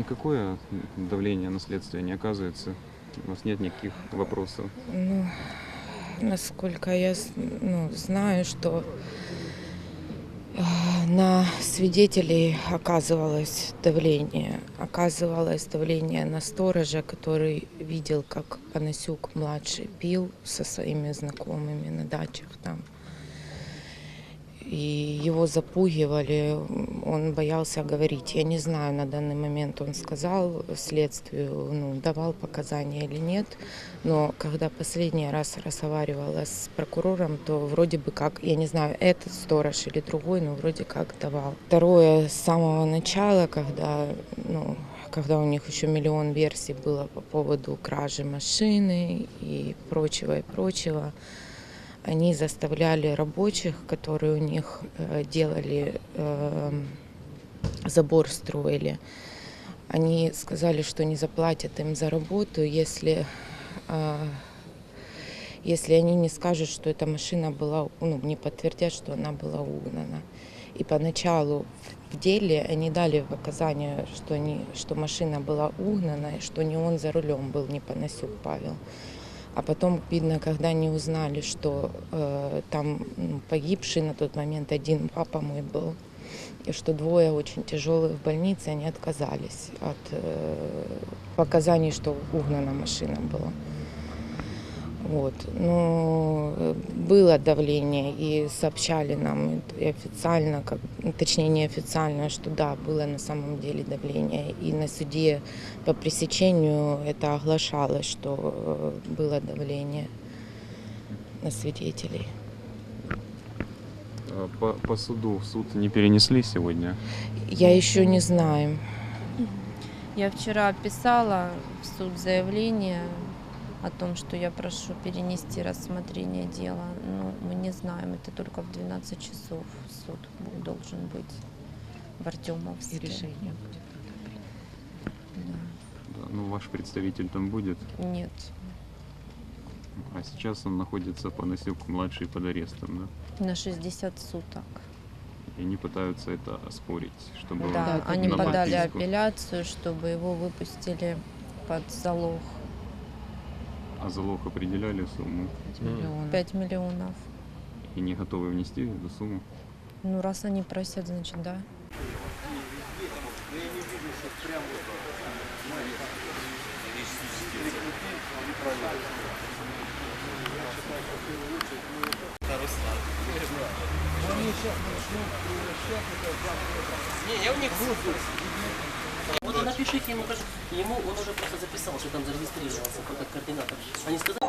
никакое давление на следствие не оказывается? У вас нет никаких вопросов? Ну, насколько я ну, знаю, что э, на свидетелей оказывалось давление. Оказывалось давление на сторожа, который видел, как Панасюк младший пил со своими знакомыми на дачах там. И его запугивали, он боялся говорить. Я не знаю, на данный момент он сказал следствию, ну, давал показания или нет. Но когда последний раз разговаривала с прокурором, то вроде бы как, я не знаю, этот сторож или другой, но вроде как давал. Второе, с самого начала, когда, ну, когда у них еще миллион версий было по поводу кражи машины и прочего и прочего, они заставляли рабочих, которые у них э, делали, э, забор строили, они сказали, что не заплатят им за работу, если, э, если они не скажут, что эта машина была, ну, не подтвердят, что она была угнана. И поначалу в деле они дали показания, что, они, что машина была угнана, и что не он за рулем был, не Панасюк Павел. А потом, видно, когда они узнали, что э, там ну, погибший на тот момент один папа мой был, и что двое очень тяжелых в больнице, они отказались от э, показаний, что угнана машина была. Вот. Но э, было давление, и сообщали нам и официально, как, ну, точнее неофициально, что да, было на самом деле давление. И на суде по пресечению это оглашалось, что э, было давление на свидетелей. А По, по суду в суд не перенесли сегодня? Я еще не знаю. Я вчера писала в суд заявление о том, что я прошу перенести рассмотрение дела. Но мы не знаем, это только в 12 часов суд должен быть в Артемовске. будет. Да, ну, ваш представитель там будет, Нет, а сейчас он находится Панасюк младший под арестом, да? на 60 суток. И они пытаются это оспорить, чтобы Да, это они подали подписку. апелляцию, чтобы его выпустили под залог А залог определяли сумму 5 миллионов. и не готовы внести эту сумму. Ну, раз они просят, значит, да. Вот напишите ему, ему он уже просто записал, что там зарегистрировался как координатор. Они сказали,